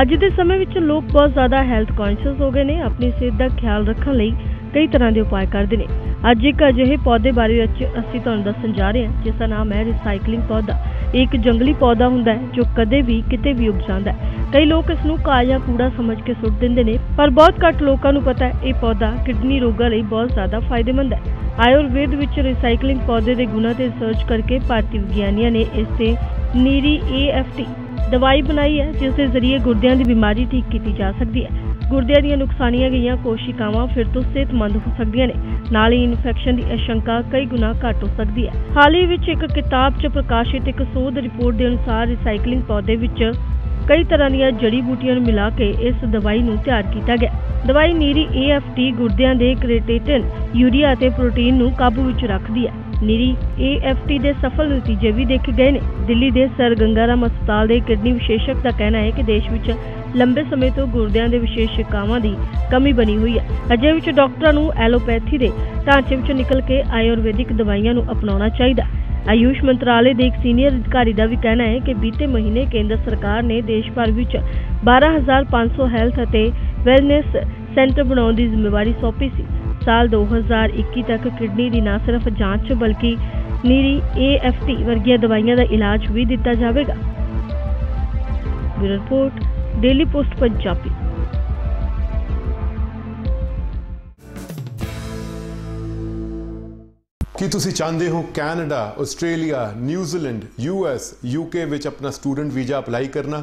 ਅੱਜ ਦੇ ਸਮੇਂ ਵਿੱਚ ਲੋਕ ਬਹੁਤ ਜ਼ਿਆਦਾ ਹੈਲਥ ਕੌਨਸ਼ੀਅਸ ਹੋ ਗਏ ਨੇ, ਆਪਣੀ ਸਿਹਤ ਦਾ ਖਿਆਲ ਰੱਖਣ ਲਈ ਕਈ ਤਰ੍ਹਾਂ ਦੇ ਉਪਾਅ ਕਰਦੇ ਨੇ। ਅੱਜ ਇੱਕ ਅਜਿਹੇ ਪੌਦੇ ਬਾਰੇ ਵਿੱਚ ਅਸੀਂ ਤੁਹਾਨੂੰ ਦੱਸਣ ਜਾ ਰਹੇ ਹਾਂ ਜਿਸ ਦਾ ਨਾਮ ਹੈ ਰੀਸਾਈਕਲਿੰਗ ਪੌਦਾ। ਇਹ ਇੱਕ ਜੰਗਲੀ ਪੌਦਾ ਹੁੰਦਾ ਹੈ, ਜੋ ਕਦੇ ਵੀ ਕਿਤੇ ਵੀ ਉਗ ਜਾਂਦਾ ਹੈ। ਕਈ ਲੋਕ ਇਸ ਨੂੰ ਘਾਹ ਜਾਂ ਕੂੜਾ ਸਮਝ ਕੇ ਸੁੱਟ ਦਿੰਦੇ ਨੇ, ਪਰ ਬਹੁਤ ਘੱਟ ਲੋਕਾਂ ਨੂੰ ਪਤਾ ਹੈ, ਇਹ ਪੌਦਾ ਕਿਡਨੀ ਰੋਗਾਂ ਲਈ ਬਹੁਤ ਜ਼ਿਆਦਾ ਫਾਇਦੇਮੰਦ ਹੈ। ਆਯੁਰਵੇਦ ਵਿੱਚ ਰੀਸਾਈਕਲਿੰਗ ਪੌਦੇ ਦੇ ਗੁਣਾਂ ਤੇ ਰਿਸਰਚ ਕਰਕੇ ਭਾਰਤੀ ਵਿਗਿਆਨੀਆਂ ਨੇ ਇਸ ਤੇ ਨੀਰੀ AFT ਦਵਾਈ ਬਣਾਈ ਹੈ ਜਿਸ ਦੇ ਜ਼ਰੀਏ ਗੁਰਦਿਆਂ ਦੀ ਬਿਮਾਰੀ ਠੀਕ ਕੀਤੀ ਜਾ ਸਕਦੀ ਹੈ। ਗੁਰਦਿਆਂ ਦੀਆਂ ਨੁਕਸਾਨੀਆਂ ਗਈਆਂ ਕੋਸ਼ਿਕਾਵਾਂ ਫਿਰ ਤੋਂ ਸਿਹਤਮੰਦ ਹੋ ਸਕਦੀਆਂ ਨੇ। ਨਾਲ ਹੀ ਇਨਫੈਕਸ਼ਨ ਦੀ ਆਸ਼ੰਕਾ ਕਈ ਗੁਣਾ ਘੱਟ ਹੋ ਸਕਦੀ ਹੈ। ਹਾਲ ਹੀ ਵਿੱਚ ਇੱਕ ਕਿਤਾਬ 'ਚ ਪ੍ਰਕਾਸ਼ਿਤ ਇੱਕ ਸ਼ੋਧ ਰਿਪੋਰਟ ਦੇ ਅਨੁਸਾਰ ਰੀਸਾਈਕਲਿੰਗ ਪੌਦੇ ਵਿੱਚ ਕਈ ਤਰ੍ਹਾਂ ਦੀਆਂ ਜੜੀ ਬੂਟੀਆਂ ਨੂੰ ਮਿਲਾ ਕੇ ਇਸ ਦਵਾਈ ਨੂੰ ਤਿਆਰ ਕੀਤਾ ਗਿਆ। ਦਵਾਈ ਨੀਰੀ AFT ਗੁਰਦਿਆਂ ਦੇ ਕ੍ਰੀਏਟਿਨ ਯੂਰੀਆ ਅਤੇ ਪ੍ਰੋਟੀਨ ਨੂੰ ਕਾਬੂ ਵਿੱਚ ਰੱਖਦੀ ਹੈ। ਨੀਰੀ AFT ਦੇ ਸਫਲ ਨਤੀਜੇ ਵੀ ਦੇਖੇ ਗਏ ਨੇ। ਦਿੱਲੀ ਦੇ ਸਰ ਗੰਗਾਰਾਮ ਹਸਪਤਾਲ ਦੇ ਕਿਡਨੀ ਵਿਸ਼ੇਸ਼ਕ ਦਾ ਕਹਿਣਾ ਹੈ ਕਿ ਦੇਸ਼ ਵਿੱਚ ਲੰਬੇ ਸਮੇਂ ਤੋਂ ਗੁਰਦਿਆਂ ਦੇ ਵਿਸ਼ੇਸ਼ਕਾਵਾਂ ਦੀ ਕਮੀ ਬਣੀ ਹੋਈ ਹੈ। ਅਜੇ ਵਿੱਚ ਡਾਕਟਰਾਂ ਨੂੰ ਐਲੋਪੈਥੀ ਦੇ ਢਾਂਚੇ ਵਿੱਚੋਂ ਨਿਕਲ ਕੇ ਆਯੁਰਵੈਦਿਕ ਦਵਾਈਆਂ ਨੂੰ ਅਪਣਾਉਣਾ ਚਾਹੀਦਾ ਹੈ। ਆਯੂਸ਼ ਮੰਤਰਾਲੇ ਦੇ ਇੱਕ ਸੀਨੀਅਰ ਅਧਿਕਾਰੀ ਦਾ ਵੀ ਕਹਿਣਾ ਹੈ ਕਿ ਬੀਤੇ ਮਹੀਨੇ ਕੇਂਦਰ ਸਰਕਾਰ ਨੇ ਦੇਸ਼ ਭਰ ਵਿੱਚ 12500 ਹੈਲਥ ਅਤੇ ਵੈਲਨੈਸ ਸੈਂਟਰ ਬਣਾਉਣ ਦੀ ਜ਼ਿੰਮੇਵਾਰੀ ਸੌਂਪੀ ਸੀ। ਸਾਲ 2021 ਤੱਕ ਕਿਡਨੀ ਦੀ ਨਾ ਸਿਰਫ ਜਾਂਚ ਬਲਕਿ ਨੀਰੀ AFT ਵਰਗੀਆਂ ਦਵਾਈਆਂ ਦਾ ਇਲਾਜ ਵੀ ਦਿੱਤਾ ਜਾਵੇਗਾ। Bureau report, daily post, Punjabi. ਕੀ ਤੁਸੀਂ ਚਾਹੁੰਦੇ ਹੋ Canada, Australia, New Zealand US UK ਵਿੱਚ ਆਪਣਾ ਸਟੂਡੈਂਟ ਵੀਜ਼ਾ ਅਪਲਾਈ ਕਰਨਾ?